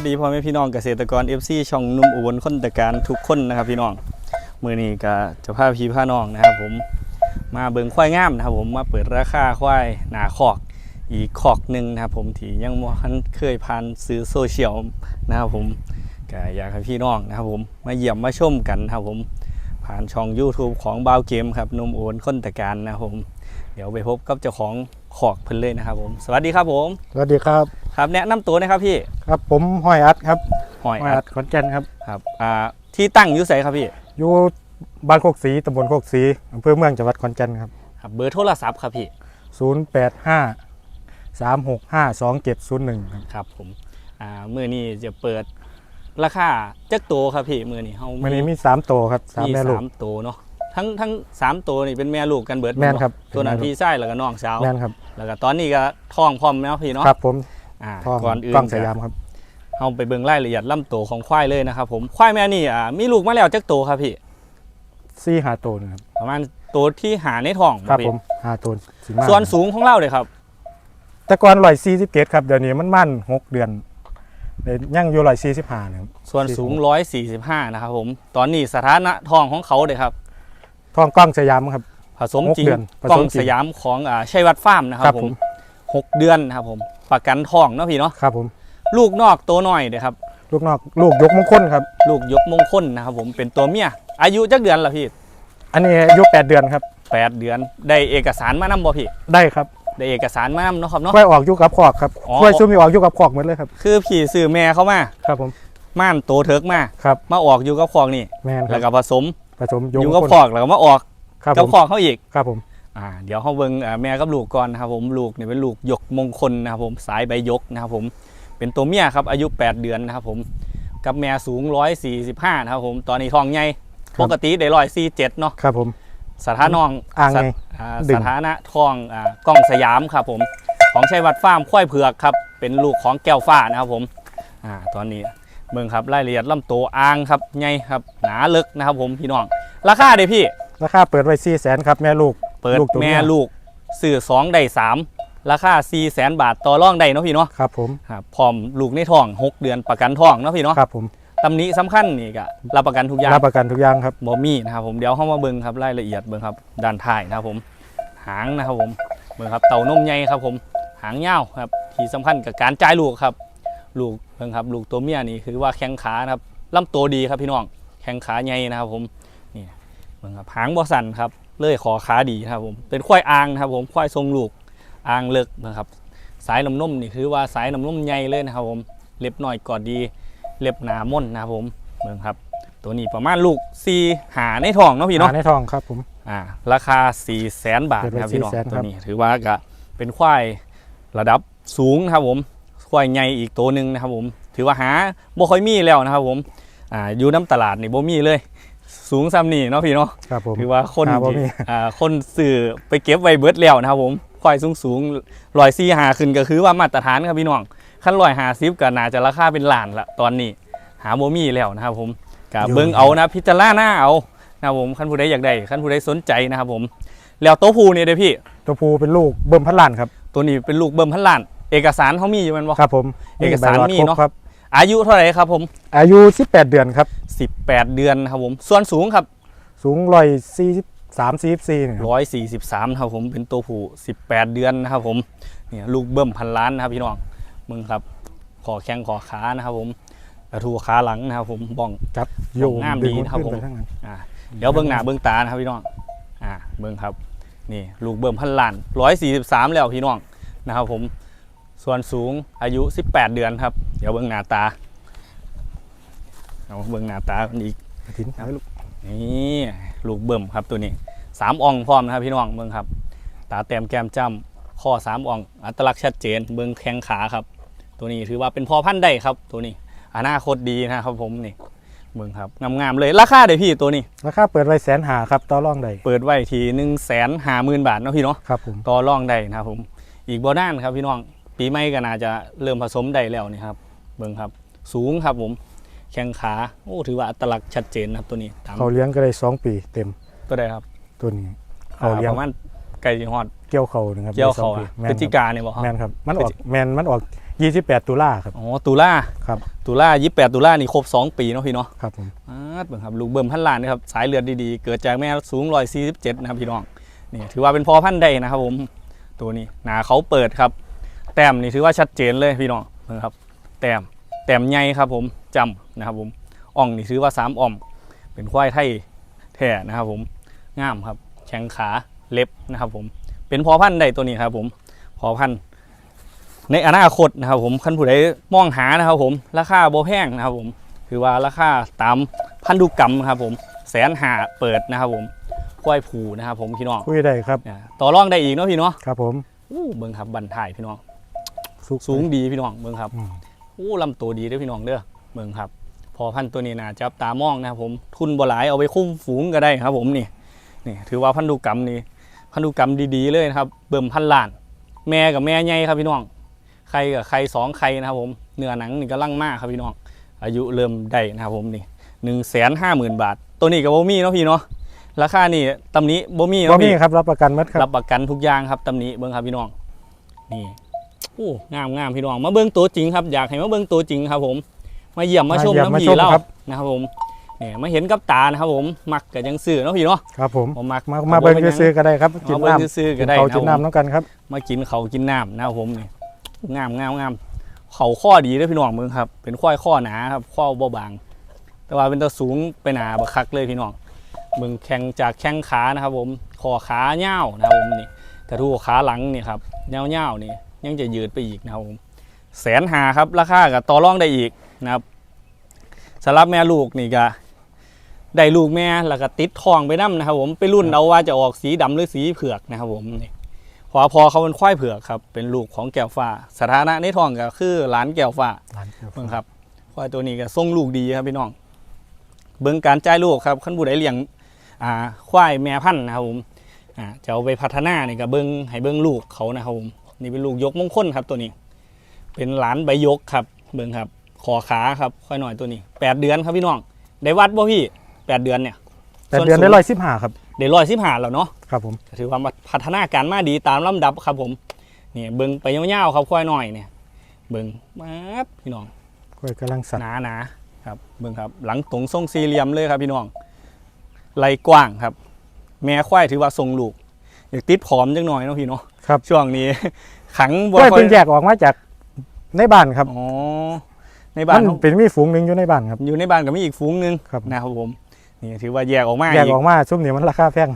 วัสดีพ่อแม่พี่น้องเกษตรกร FC ช่องนุ่มอุบลคนตะการทุกคนนะครับพี่น้องมือนี้ก็จะพาพี่พาน้องนะครับผมมาเบิ่งควายงามนะครับผมมาเปิดราคาควายหนาคอกอีกคอกหนึ่งนะครับผมที่ยังบ่ทันเคยผ่านซื้อโซเชียลนะครับผมก็อยากให้พี่น้องนะครับผมมาเยี่ยมมาชมกันนะครับผมผ่านช่อง YouTube ของบาวเกมครับนุ่มอุบลคนตะการนะครับผม เดี๋ยวไปพบกับเจ้าของ คอกเพิ่นเลยนะครับผม สวัสดีครับผม สวัสดีครับครับแนะนำตัวนะครับพี่ ครับผมห้อยอัดครับหอยห้อยอัอัดดขอนแก่นครับครับอ่าที่ตั้งอยู่ไสครับพี่อยู่บ้านโคกศรีตำบลโคกศรีอำเภอเมืองจังหวัดขอนแก่นครับครับเบอร์โทรศัพท์ครับพี่ 085 365 2701ครับครับผมอ่ามือนี้จะเปิดราคาจักโตวครับพี่มือนี้เฮาวันนี้มี3ตัวครับสามมีแม่ลูกสามตัวเนาะ ทั้งทั้งสามตัวนี่เป็นแม่ลูกกันเบิดแม่นครับตัวนั้นเป็นแม่ลูกพี่ชายแล้วก็น้องสาวแม่นครับแล้วก็ตอนนี้ก็ท้องพร้อมแล้วพี่เนาะครับผมอ่าทองก่อนอื่นกล้องสยามครับเฮาไปเบิ่งรายละเอียดลำตัวของควายเลยนะครับผมควายแม่นี่อ่ามีลูกมาแล้วจักโตวครับพี่ซี่หาตัวนะครับประมาณตัวที่หาในท้องครับพี่ผมหาตัวสิมาส่วนสูงของเราเลยครับแต่ก่อนร้อยสี่สิบเจ็ดครับเดี๋ยวนี้มันมั่นหกเดือนเดี๋ยวยังอยู่ร้อยสี่สิบห้านะครับส่วนสูง145นะครับผม ตอนนี้สถานะทองของเขาเลยครับ ทองกล้องสยามครับ ผสมหกจริงเดือนผกล้สองมจริง สยามของอ่าชัยวัฒน์ฟาร์มนะครับครับผผมมหกเดือนนะครับผมประกันทองเนาะพี่เนาะครับผม ลูกนอกตัวน้อยเด้อครับ ลูกนอกลูกยกมงคลครับ ลูกยกมงคลนะครับผมเป็นตัวเมีย อายุจักเดือนละพี่อันนี้อายุแปดเดือนครับ แปดเดือนได้เอกสารมานำบ่พี่ ได้ครับได้เอกสารมานำเนาะครับเนาะ กล้วยออกอยู่กับขอกครับอ๋อ กล้วยซุ้มมีออกอยู่กับขอกหมดเลยครับ คือพี่ซื้อแม่เข้ามา ครับผม ม่านโตเถิกมา ครับ มาออกอยู่กับคอกนี่ แมนคแล้รัวบ ก็ผสม ผสมอยู่งกับคนคอกแล้วก็มาออกครับกับผมคอกเขาอีก ครับผม อ่าเดี๋ยวเขาเบิ่งอ่าแม่กับลูกก่อนนะครับผมลูกเนี่ยเป็นลูกยกมงคลนะครับผมสายใบยกนะครับผมเป็นตัวเมียครับอายุ 8 เดือนนะครับผมกับแม่สูง 145นะครับผมตอนนี้ท้องใหญ่ปกติได้147เนาะครับผม สถานะองอ่างไงสถอ่าดึสงถานะท้องอ่ากล้องสยามครับผมของชัยวัฒน์ฟาร์มควายเผือกครับเป็นลูกของแก้วฟ้านะครับผมอ่าตอนนี้ เบิ่งครับรายละเอียดลำตัวอ่างครับใหญ่ครับหนาเลึกนะครับ ผมพี่น้อง ราคาเด้พี่ ราคาเปิดไว้4 0 0 0 0ครับแม่ลูกเปิดลูกตัวเมียแม่ลูกสื่อสองได้สามราคา4 0 0แสนบาทต่อรองได้เนาะพี่เนาะครับผมครับพร้อมลูกในท้อง 6 เดือนประกันท้องเนาะพี่เนาะครับผมตำหนี้สำคัญนี่ก็รับประกันทุกอย่างรับประกันทุกอย่างครับบ่มีนะครับผมเดี๋ยวเข้ามาเบิ่งครับรายละเอียดเบิ่งครับด้านท้ายนะครับผม หางนะครับผมเบิ่งครับเต่านมใหญ่ครับผมหางยาวครับที่สำคัญกับการจ่ายลูกครับ ลูก เบิ่งครับลูกตัวเมียนี่คือว่าแข้งขานะครับลำตัวดีครับพี่น้องแข้งขาใหญ่นะครับผมนี่เบิ่งครับหางบ่สั่นครับเลื่อยคอขาดีนะครับผมเป็นควายอ่างนะครับผมควายทรงลูกอ่างเลิกนะครับ สายน้ำนมนี่คือว่าสายน้ำนมใหญ่เลยนะครับผมเล็บหน่อยกอดดี เล็บหนาม่นนะครับผมเบิ่งครับ ตัวนี้ประมาณลูกซีหาในท้องเนาะพี่เนาะหในทองครับผมอ่าราคา4ี่แสนบาทนะครับเปิดไว้พี่น้อง400,000ตัวนี้ถือว่าก็เป็นควายระดับสูงนะครับผม ควายใหญ่อีกตัวหนึ่งนะครับผมถือว่าหาบ่ค่อยมีแล้วนะครับผมอ่าอยู่น้ำตลาดนี่บ่มีเลย สูงซ้ำนี่เนาะพี่เนาะครับผมคือว่าคนหาบ่มีอ่าคนสื่อไปเก็บไว้เบิดแล้วนะครับผมควายสูงสูงลอยซีหาขึ้นก็คือว่ามาตรฐานครับพี่น้องขั้นลอยหาซิบก็น่าจะราคาเป็นล้านละตอนนี้ หาโมมี่แล้วนะครับผมกับเบิ้งเอานะพิจารณาเอานะครับผมขั้นผู้ใดอยากได้ขั้นผู้ใดสนใจนะครับผมแล้วโต๊ะภูเนี่ยเด้อพี่ตัวผู้เป็นลูกเบิ่มพันล้านครับตัวนี้เป็นลูกเบิ่มพันล้าน เอกสารเขามีอยู่แมันบ่ครับผมเอกสารใบหลดมีคบเนาะครับอายุเท่าไหร่ครับผม อายุ 18 เดือนครับ 18 เดือนนะครับผม ส่วนสูงครับ สูงร้อยสี่สิบสามสี่สี่เนี่ยครับ143ครับผมเป็นตัวผู้18 เดือนนะครับผมเนี่ยลูกเบิ่มพันล้านนะครับพี่น้องมึงครับขอแข้งขอขานะครับผมกระทูขาหลังนะครับผมบ้องครับงามดีนะครับขึ้ผมไปทั้งนั้นอ่าเดี๋ยวเบิ้งหน้าเบิ้งตานะครับพี่น้องอ่าเบิ้งครับนี่ลูกเบิ่มพันล้านร้อยสี่สิบสามแล้วพี่น้องนะครับผม ส่วนสูงอายุ 18 เดือนครับ เดี๋ยวเบิ้งหน้าตา เอาเบิ้งหน้าตากันอีกทิ้นเอาไว้ลูกนี่ลูกเบิ่มครับตัวนี้สามอ่องพร้อมนะครับพี่น้องเบิ้งครับ ตาแต้มแก้มจ้ำข้อสามอ่องอัตลักษณ์ชัดเจน เบิ้งแข้งขาครับ ตัวนี้ถือว่าเป็นพอพันธุ์ได้ครับ ตัวนี้อนาคตดีนะครับผมนี่เบิ้งครับงามๆเลยราคาเดี๋ยวพี่ตัวนี้ราคาเปิดไว้แสนหาครับต่อรองใดเปิดไว้ที่หนึ่งแสนห้าหมื่นบาทเนาะพี่เนาะครับผมต่อรองได้นะครับผม อีกบ่ด้านครับพี่น้อง ปีใหม่ก็น่าจะเริ่มผสมได้แล้วนี่ครับ เบิ่งครับ สูงครับผม แข้งขา โอ้ ถือว่าอัตลักษณ์ชัดเจนนะครับตัวนี้ตามเขาเลี้ยงก็ได้สองปีเต็มตัวใดครับตัวนี้อ่าเขาเลี้ยงประมาณไก่ฮอดเกี่ยวเขานะครับเกี่ยวเขาได้อะสองปีแมพฤนศจิครับกาเนี่ยบอกครับแมนครับมันออกแมนมันออก28 ตุลาครับอ๋อตุลาครับตุลา28 ตุลานี่ครบ 2 ปีเนาะพี่เนาะครับผมอาดเบิ่งครับลูกเบิ่มพันล้านนะครับสายเลือดดีๆ เกิดจากแม่สูง147นะครับพี่น้องนี่ถือว่าเป็นพ่อพันธุ์ได้นะครับผมตัวนี้หนาเขาเปิดครับ แต้มนี่ถือว่าชัดเจนเลยพี่น้องเบิ่งครับ แต้มแต้มใหญ่ครับผมจำนะครับผมอ่องนี่ถือว่าสามอ่อม เป็นควายไทยแท้นะครับผมงามครับ แข้งขาเล็บนะครับผมเป็นพ่อพันธุ์ได้ตัวนี้ครับผมพ่อพันธุ์ในอนาคตนะครับผมคันผู้ใดมองหานะครับผมราคาโบแพงนะครับผมถือว่าราคาตามพันธุกรรมครับผมแสนหาเปิดนะครับผมควายผูนะครับผมพี่น้องคุยได้ครับอ่าต่อรองได้อีกเนาะพี่เนาะครับผมอู้เบิ่งครับบันทายพี่น้อง สุกสูงดีพี่น้องเบิ่งครับอืมอู้ลำตัวดีเด้อพี่น้องเด้อเบิ่งครับ พอพันธุ์ตัวนี้นะจับตามองนะครับผมทุนบ่หลายเอาไปคุ้มฝูงก็ได้ครับ ผมนี่นี่ถือว่าพันธุกรรมนี่พันธุกรรมดีๆเลยนะครับ เบิ่มพันล้าน แม่กับแม่ใหญ่ครับพี่น้องใครกับใครสองใครนะครับผมเนื้อหนังนี่ก็ลั่งมากครับพี่น้อง อายุเริ่มได้นะครับผมนี่หนึ่งแสนห้าหมื่นบาท ตัวนี้กับโบมี่เนาะพี่เนาะราคานี่ตำหนี้โบมี่บ่เนาะมีพี่ครับรับประกันหมัดครัรับบประกันทุกอย่างครับตำหนี้เบิ้งครับพี่น้องนี่โอ้งามงามพี่น้องมาเบิ้งตัวจริงครับอยากให้มาเบิ้งตัวจริงครับผม มาเยี่ยมมาชมมาเยี่ยมน้ำมาผีชมเล่าครับนะครับผมเนี่ยมาเห็นกับตานะครับผมมักกับยังซื้อเนาะพี่เนาะครับผมผมมักมามาเบิ่งซื้อๆก็ได้ครับกินมาเบิ้งน้ำซื้อๆกิก็นได้เขานะคกินรับผมน้ำน้ำกันครับ มากินเขาวกินน้ำนะครับผมนี่งามงามงามเขาข้อดีเด้วยพี่น้องมึงครับ เป็นควายข้อหนาครับข้อเบาบาง แต่ว่าเป็นตัวสูงไปหนาบักคักเลยพี่น้องมึงแข่งจากแข้งขานะครับผมคอขาเง่าวนะครับผมนี่แต่ทูขาหลังนี่ครับเง่าวเง่าวๆนี่ ยังจะยืดไปอีกนะครับผมแสนหาครับราคากับต่อรองได้อีกนะครับสำหรับแม่ลูกนี่ก็ได้ลูกแม่แล้วก็ติดทองไปน้ำนะครับ ผมไปรุ่นเอาว่าจะออกสีดำหรือสีเผือกนะครับ ผมนี่พอพอเขาเป็นควายเผือกครับเป็นลูกของแก้วฟ้า สถานะในท้องก็คือหลานแก้วฟ้าร้านเกี๊ยวเบิ่งครับควายตัวนี้ก็ทรงลูกดีครับพี่น้อง เบิ่งการจ่ายลูกครับขั้นบุได้เลี้ยงอ่าควายแม่พันธุ์นะครับผมอ่าจะเอาไปพัฒนานี่ก็เบิ่งให้เบิ่งลูกเขานะครับผม นี่เป็นลูกยกมงคลครับตัวนี้ เป็นหลานใบยกครับเบิ่งครับขอขาครับควายหน่อยตัวนี้แปดเดือนครับพี่น้องได้วัดบ่พี่แปดเดือนเนี่ยแต่เดือนได้ร้อยสิบห้าครับได้ร้อยสิบห้าแล้วเนาะครับผมถือว่าพัฒนาการมาดีตามลำดับครับผมนี่เบิ่งไปยาวๆครับควายหน่อยเนี่ยเบิ่งมาบพี่น้องกล้วยกำลังสั่นหนาหนาๆครับเบิ่งครับหลังตรงทรงสี่เหลี่ยมเลยครับพี่น้องไหลกว้างครับ แม่ควายถือว่าทรงลูก อยากติดผอมจังหน่อยเนาะพี่เนาะครับ ช่วงนี้ ขังกล้วยเพิ่งแยกออกมาจากในบ้านครับอ๋อในบ้านมันเป็นมีฝูงหนึ่งอยู่ในบ้านครับ อยู่ในบ้านก็มีอีกฝูงหนึงครับ นะครับผมนี่ถือว่าแยกออกมาแยกอีกออกมาซุ้มนี้มันราคาแพง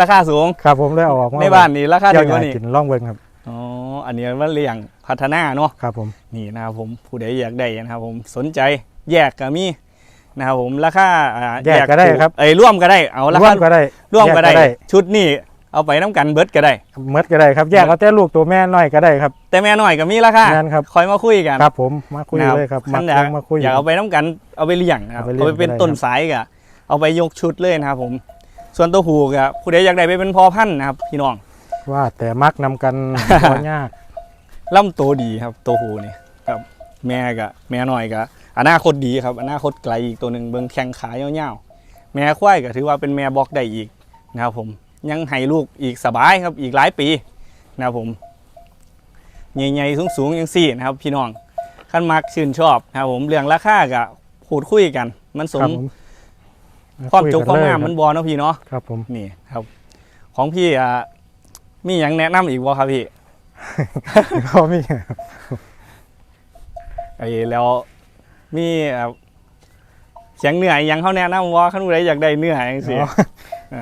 ราคาสูง ครับ ผมเลยเอาออกมาในบ้านนี่ราคาเจ้าถึงหกว่าญานี่กินล่องเบิ่งครับอ๋ออันนี้ว่าเลี้ยงพัฒนาเนาะ ครับผม นี่นะครับผมผู้ใดอยากได้นะครับผมสนใจแยกก็มีนะครับผมราคาอ่าแยกก็ได้ครับ เอ้ยร่วมก็ได้เอาราร่วคามก็ได้ร่วมก็ได้ แยชุดนี้ เอาไปน้ำกันเบิดก็ได้เมดก็ได้ครับแยกเอาแต่ลูกตัวแม่น้อยก็ได้ครับ แต่แม่น้อยก็มีราคานั่นครับคอยมาคุยกันครับผมมาคุยเลยครับท่มานอยากมาคุย อยากเอาไปน้ำกันเอาไปเลี้ยงนะครับเอาไปเลี้ยงเอาไปเป็นก็ได้ต้นครับสายก็เอาไปยกชุดเลยนะครับผม ส่วนตัวหูก็ผู้ใดอยากได้ไปเป็นพอพันธุ์นะครับพี่น้อง ว่าแต่มักนำกันพอยากล่ำโตวดีครับตัวหูนี่ครับ แม่กับแม่น้อยกับอนาคตดีครับอนาคตไกลอีกตัวหนึ่งเบิ่งแข้งขายาวๆแม่ควายก็ถือว่าเป็นแม่บอกได้อีกนะครับผม ยังให้ลูกอีกสบายครับอีกหลายปีนะครับผมใหญ่ๆสูงๆยังสี่นะครับ พี่น้องขั้นมักชื่นชอบนะครับผมเรื่องราคาก็พูดคุยกัน มันสครัมบผมความจุความงามคุมัยนกับอเนาะพี่เนาะครับผมนี่ครับ ของพี่อะมีอย่างแนะนำอีกบ่ครับพี่ก็มีไอ้แล้วมีเอ่อเสียงเหนื่อยยังเขาแนะนำว่าขั้นผู้ใดอยากได้เนื้ออย่างสิอ๋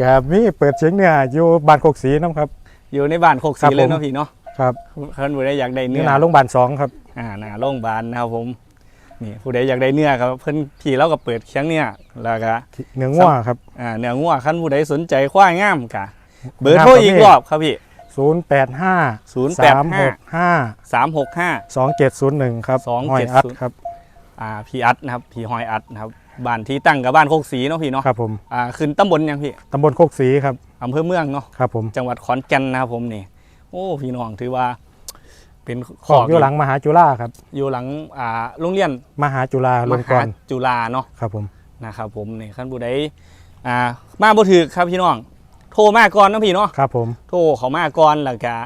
ออ่าแกมีเปิดเสียงเนี่ยอยู่บ้านโคกศรีน้ำครับ อยู่ในบ้านโคกครัสีบเลยผมเนาะพี่เนาะครับขั้นผู้ใดอยากได้นี่เนื้อนาโรงพยาบาลสองครับอ่าหน้าโรงพยาบาลนะครับผมนี่ผู้ใดอยากได้เนื้อครับเพิ่นพี่เราก็เปิดเคียงเนี่ยแล้วก็เนื้องัวครับอ่าเนื้องัวขั้นผู้ใดสนใจควายงามกะเบอร์โทรครับอีกพี่รอบครับพี่0 8 5 0 3 8 6 5 5 3 6 5 2 7 0 1 ครับ 270หอยอัดครับอ่าพี่อัดนะครับ พี่หอยอัดนะครับ บ้านที่ตั้งกับบ้านโคกสีเนาะพี่เนาะครับผมอ่าขึ้นตำบลยังพี่ตำบลโคกศรีครับอำเภอเมืองเนาะครับผมจังหวัดขอนแก่นนะครับผมนี่โอ้พี่น้องถือว่า เป็นขอกอยู่หลังมหาจุฬาครับ อยู่หลังอ่าโรงเรียนมหาจุฬาลมงกหารณ์จุฬาเนาะครับผมนะครับผมนี่ขั้นผู้ใดอ่ามาบ่ถือครับพี่น้อง โทรมาก่อนเนาะพี่เนาะครับผมโทรเขามาก่อนแล้วก็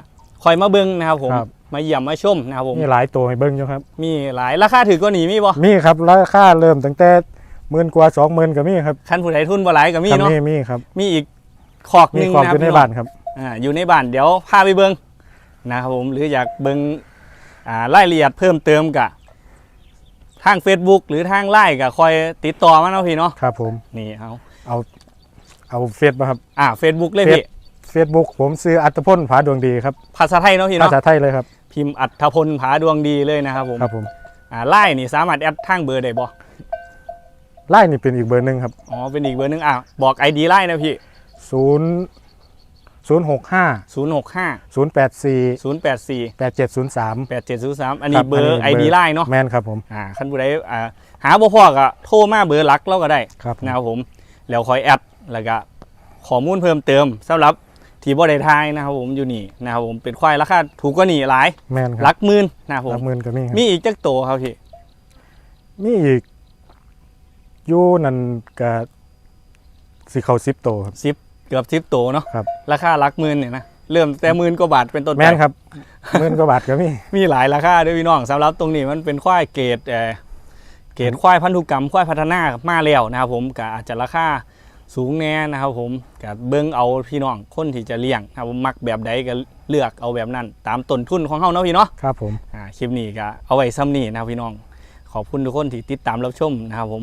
คอยมาเบิ่งนะครับผมครับมาเยี่ยมมาชมนะครับผมมีหลายตัวให้เบิ่งอยู่ครับ มีหลายราคาถือก็หนีมีบ่มีครับราคาเริ่มตั้งแต่ หมื่นกว่าสองหมื่นก็มีครับคันผู้ใดทุนบ่หลายก็มีครับเนาะมีมีครับ มีอีกขอกหมีนึงความนะคอรับยู่ในพี่บ้านครับอ่าอยู่ในบ้านเดี๋ยวพาไปเบิ่งนะครับผมหรืออยากเบิ่งอ่ารายละเอียดเพิ่มเติมกะทาง Facebook หรือทางไลน์ก็คอยติดต่อมาเนาะพี่เนาะครับผมนี่เอาเอาเฟซมาครับอ่า Facebook เลยเฟซพี่เฟซบุ๊กผมซื้ออัตพลผาดวงดีครับภาษาไทยเนาะพี่ภาเนาะษาไทยเลยครับพิมพ์อัฐพลผาดวงดีเลยนะครับผมครับผมอ่าไลน์นี่สามารถแอดทางเบอร์ได้บ่ ไล่นี่เป็นอีกเบอร์หนึ่งครับอ๋อเป็นอีกเบอร์หนึงอะบอก ID ไลน์นะพี่ศูนย์ศูนย์หกห้า065ศูนย์แปดสี่084แปดเจ็ดศูนย์สาม8703อันนี้เบอร์ ID ไลน์เนาะแมนครับผมอ่าคันผู้ใดอ่าหาบ่พอก็โทรมาเบอร์หลักเราก็ได้ครับผมนะครับผมแล้วคอยแอดแล้วก็ข้อมูลเพิ่มเติมสำหรับที่บ่ได้ทายนะครับผมอยู่นี่นะครับผมเป็นควายราคาถูกกว่านี่หลายแมนคหลัรับกหมื่นนะครับผมรับหมื่นก็มีครับมีอีกจักโตครับพี่มีอีก อยู่นั่นกับสีเขาซิปโตครับ10เกือบ10โตเนาะครับ ราคาหลักหมื่นเนี่ยนะเริ่มแต่หมื่นกว่าบาทเป็นต้นไป แมนครับหมื่นกว่าบาทก็มี มีหลายราคาด้วยพี่น้องสำหรับตรงนี้มันเป็นควายเกรดเอ่อเกรดควายพันธุกรรมควายพัฒนามาแล้วนะครับผมก็อาจจะราคาสูงแน่นะครับผมก็เบิ่งเอาพี่น้องคนที่จะเลี้ยงนะครับผมมักแบบใดก็เลือกเอาแบบนั้น ตามต้นทุนของเฮาเนาะพี่เนาะครับผม อ่าคลิปนี้ก็เอาไว้ซ้ำนี้นะครับพี่น้อง ขอบคุณทุกคนที่ติดตามรับชมนะครับผม